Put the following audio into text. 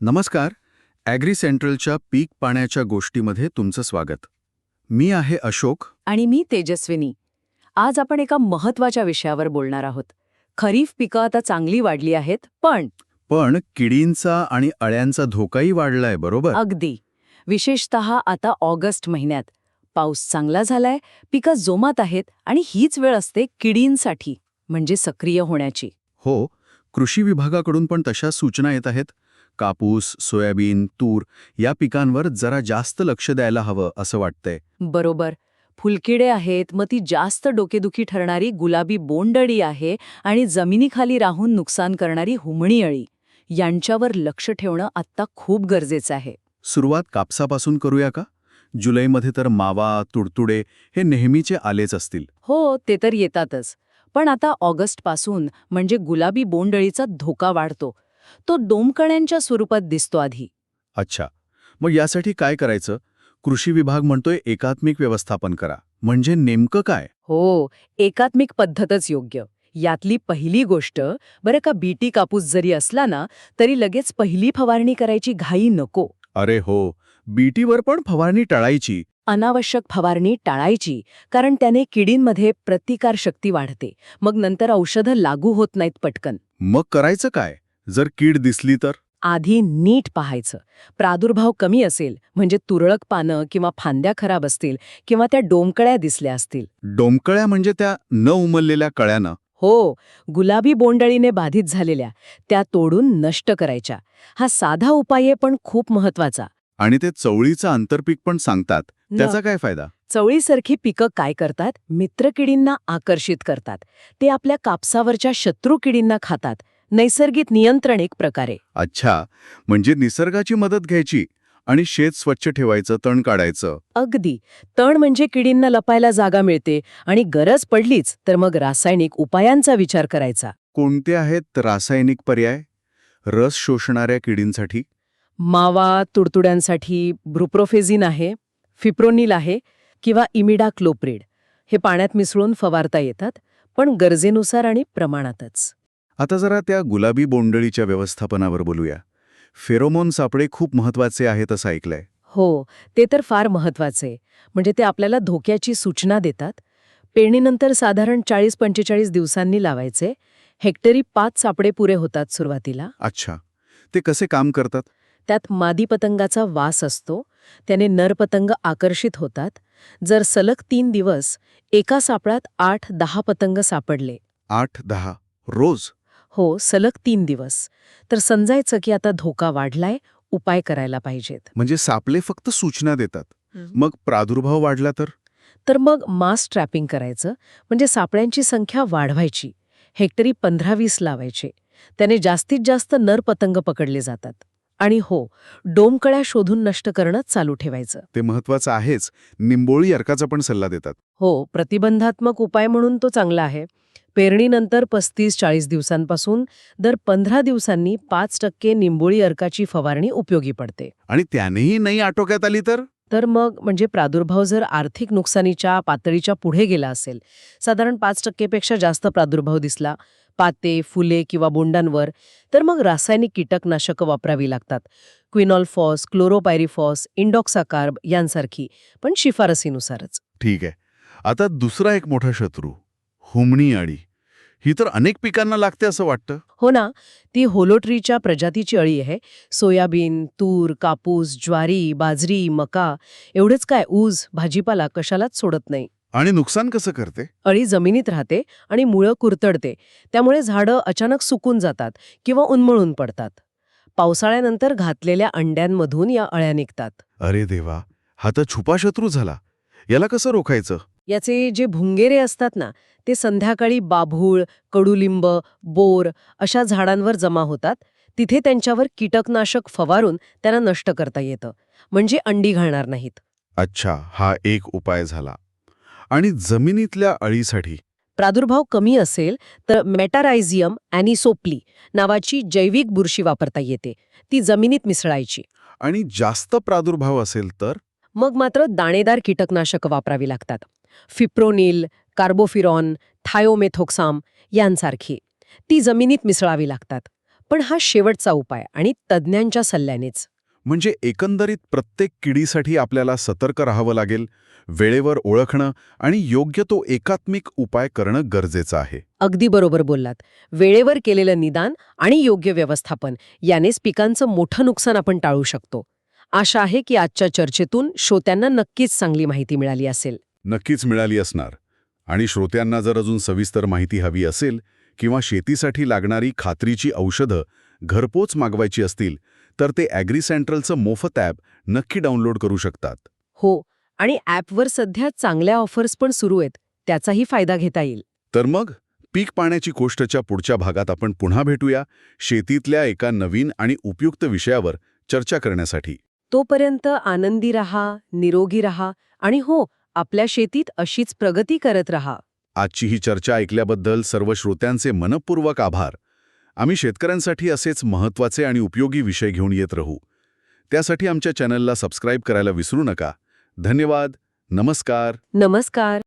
नमस्कार. ॲग्री सेंट्रलच्या पीक पाण्याच्या गोष्टीमध्ये तुमचं स्वागत. मी आहे अशोक. आणि मी तेजस्विनी. आज आपण एका महत्त्वाच्या विषयावर बोलणार आहोत. खरीफ पिकं आता चांगली वाढली आहेत पण पण किडींचा आणि अळ्यांचा धोकाही वाढलाय बरोबर? अगदी. विशेषत आता ऑगस्ट महिन्यात. पाऊस चांगला झालाय पिकं जोमात आहेत आणि हीच वेळ असते किडींसाठी म्हणजे सक्रिय होण्याची. हो कृषी विभागाकडून पण तशा सूचना येत आहेत. कापूस सोयाबीन तूर या पिकांवर जरा जास्त लक्ष द्यायला हवं असं वाटतंय. बरोबर. फुलकिडे आहेत मग ती जास्त डोकेदुखी ठरणारी गुलाबी बोंडअळी आहे आणि जमिनीखाली राहून नुकसान करणारी हुमणी अळी. यांच्यावर लक्ष ठेवणं आत्ता खूप गरजेचं आहे. सुरुवात कापसापासून करूया का? जुलैमध्ये तर मावा तुडतुडे हे नेहमीचे आलेच असतील. हो ते तर येतातच. पण आता ऑगस्टपासून म्हणजे गुलाबी बोंडअळीचा धोका वाढतो. तो डोमकळ्यांच्या स्वरूपात दिसतो आधी. अच्छा. मग यासाठी काय करायचं? कृषी विभाग म्हणतोय एकात्मिक व्यवस्थापन करा. म्हणजे नेमकं काय? हो एकात्मिक पद्धतच योग्य. यातली पहिली गोष्ट बरं का बीटी कापूस जरी असला ना तरी लगेच पहिली फवारणी करायची घाई नको. अरे हो बीटीवर पण फवारणी टाळायची. अनावश्यक फवारणी टाळायची कारण त्याने किडींमध्ये प्रतिकारशक्ती वाढते. मग नंतर औषधं लागू होत नाहीत पटकन. मग करायचं काय? जर कीड दिसली तर? आधी नीट पाहायचं. प्रादुर्भाव कमी असेल म्हणजे तुरळक पानं किंवा फांद्या खराब असतील किंवा त्या डोमकळ्या दिसल्या असतील. डोमकळ्या म्हणजे त्या न उमललेल्या कळ्यानं? हो गुलाबी बोंडळीने बाधित झालेल्या त्या तोडून नष्ट करायच्या. हा साधा उपाय आहे पण खूप महत्त्वाचा आणि ते चवळीचं आंतरपीक पण सांगतात. त्याचा काय फायदा? चवळीसारखी पिकं काय करतात? मित्रकिडींना आकर्षित करतात. ते आपल्या कापसावरच्या शत्रू किडींना खातात. नैसर्गिक नियंत्रण एक प्रकारे अच्छा म्हणजे निसर्गाची मदत घ्यायची आणि शेत स्वच्छ ठेवायचं तण काढायचं. अगदी. तण म्हणजे किडींना लपायला जागा मिळते आणि गरज पडलीच तर मग रासायनिक उपायांचा विचार करायचा. कोणते आहेत रासायनिक पर्याय? रस शोषणाऱ्या किडींसाठी? मावा तुडतुड्यांसाठी ब्रुप्रोफेझिन आहे फिप्रोनिल आहे किंवा इमिडा क्लोप्रिड हे पाण्यात मिसळून फवारता येतात पण गरजेनुसार आणि प्रमाणातच. आता जरा त्या गुलाबी बोंडळीच्या व्यवस्थापनावर बोलूया. फेरोमोन सापळे खूप महत्त्वाचे आहेत असं ऐकलंय. हो ते तर फार महत्त्वाचे म्हणजे ते आपल्याला धोक्याची सूचना देतात. पेरणीनंतर साधारण चाळीस पंचेचाळीस दिवसांनी लावायचे. हेक्टरी पाच सापडे पुरे होतात सुरुवातीला. अच्छा. ते कसे काम करतात? त्यात मादी पतंगाचा वास असतो. त्याने नरपतंग आकर्षित होतात. जर सलग तीन दिवस एका सापळात आठ दहा पतंग सापडले. आठ दहा रोज? हो सलग तीन दिवस. तर समजायचं की आता धोका वाढलाय उपाय करायला पाहिजेत. म्हणजे सापळे फक्त सूचना देतात. मग प्रादुर्भाव वाढला तर? तर मग मास ट्रॅपिंग करायचं म्हणजे सापळ्यांची संख्या वाढवायची. हेक्टरी पंधरा वीस लावायचे. त्याने जास्तीत जास्त नर पतंग पकडले जातात. आणि हो डोमकळ्या शोधून नष्ट करणं चालू ठेवायचं. ते महत्वाचं आहेच. निंबोळी अर्काचा पण सल्ला देतात. हो प्रतिबंधात्मक उपाय म्हणून तो चांगला आहे. पेरणीनंतर पस्तीस चाळीस दिवसांपासून दर पंधरा दिवसांनी पाच टक्के निंबोळी अर्काची फवारणी उपयोगी पडते. आणि त्यानेही नाही आटोक्यात आली तर? तर मग म्हणजे प्रादुर्भाव जर आर्थिक नुकसानीच्या पातळीच्या पुढे गेला असेल साधारण पाच टक्केपेक्षा जास्त प्रादुर्भाव दिसला पाते फुले किंवा बोंडांवर तर मग रासायनिक कीटकनाशकं वापरावी लागतात. क्विनॉलफॉस क्लोरोपायरिफॉस इंडॉक्साकार्ब यांसारखी पण शिफारसीनुसारच. ठीक आहे. आता दुसरा एक मोठा शत्रू हुमणी अळी. ही तर अनेक पिकांना लागते असं वाटतं. हो ना. ती होलोट्रीच्या प्रजातीची अळी आहे. सोयाबीन तूर कापूस ज्वारी बाजरी मका एवढेच काय ऊस भाजीपाला कशालाच सोडत नाही. आणि नुकसान कसं करते? अळी जमिनीत राहते आणि मुळं कुरतडते. त्यामुळे झाडं अचानक सुकून जातात किंवा उन्मळून पडतात. पावसाळ्यानंतर घातलेल्या अंड्यांमधून या अळ्या निघतात. अरे देवा हा तर छुपा शत्रू झाला. याला कसं रोखायचं? याचे जे भुंगेरे असतात ना ते संध्याकाळी बाभूळ कडुलिंब बोर अशा झाडांवर जमा होतात. तिथे त्यांच्यावर कीटकनाशक फवारून त्यांना नष्ट करता येतं. म्हणजे अंडी घालणार नाहीत. अच्छा हा एक उपाय झाला. आणि जमिनीतल्या अळीसाठी. प्रादुर्भाव कमी असेल तर मेटारायझियम ॲनिसोप्ली नावाची जैविक बुरशी वापरता येते. ती जमिनीत मिसळायची. आणि जास्त प्रादुर्भाव असेल तर? मग मात्र दाणेदार कीटकनाशकं वापरावी लागतात. फिप्रोनिल कार्बोफिरॉन थायोमेथोक्साम यांसारखी. ती जमिनीत मिसळावी लागतात. पण हा शेवटचा उपाय आणि तज्ज्ञांच्या सल्ल्यानेच. म्हणजे एकंदरीत प्रत्येक किडीसाठी आपल्याला सतर्क राहावं लागेल वेळेवर ओळखणं आणि योग्य तो एकात्मिक उपाय करणं गरजेचं आहे. अगदी बरोबर बोललात. वेळेवर केलेलं निदान आणि योग्य व्यवस्थापन यानेच पिकांचं मोठं नुकसान आपण टाळू शकतो. आशा आहे की आजच्या चर्चेतून श्रोत्यांना नक्कीच चांगली माहिती मिळाली असेल. नक्कीच मिळाली असणार. आणि श्रोत्यांना जर अजून सविस्तर माहिती हवी असेल किंवा शेतीसाठी लागणारी खात्रीची औषधं घरपोच मागवायची असतील तर ते ॲग्री सेंट्रलचं मोफत ॲप नक्की डाउनलोड करू शकतात. हो आणि ॲपवर सध्या चांगल्या ऑफर्स पण सुरू आहेत त्याचाही फायदा घेता येईल. तर मग पीक पाण्याची गोष्टच्या पुढच्या भागात आपण पुन्हा भेटूया शेतीतल्या एका नवीन आणि उपयुक्त विषयावर चर्चा करण्यासाठी. तोपर्यंत आनंदी रहा निरोगी रहा आणि हो आपल्या शेतीत अशीच प्रगती करत रहा. आजची ही चर्चा ऐकल्याबद्दल सर्व श्रोत्यांचे मनपूर्वक आभार. आम्ही शेतकऱ्यांसाठी असेच महत्त्वाचे आणि उपयोगी विषय घेऊन येत राहू. त्यासाठी आमच्या चॅनलला सबस्क्राईब करायला विसरू नका. धन्यवाद. नमस्कार. नमस्कार.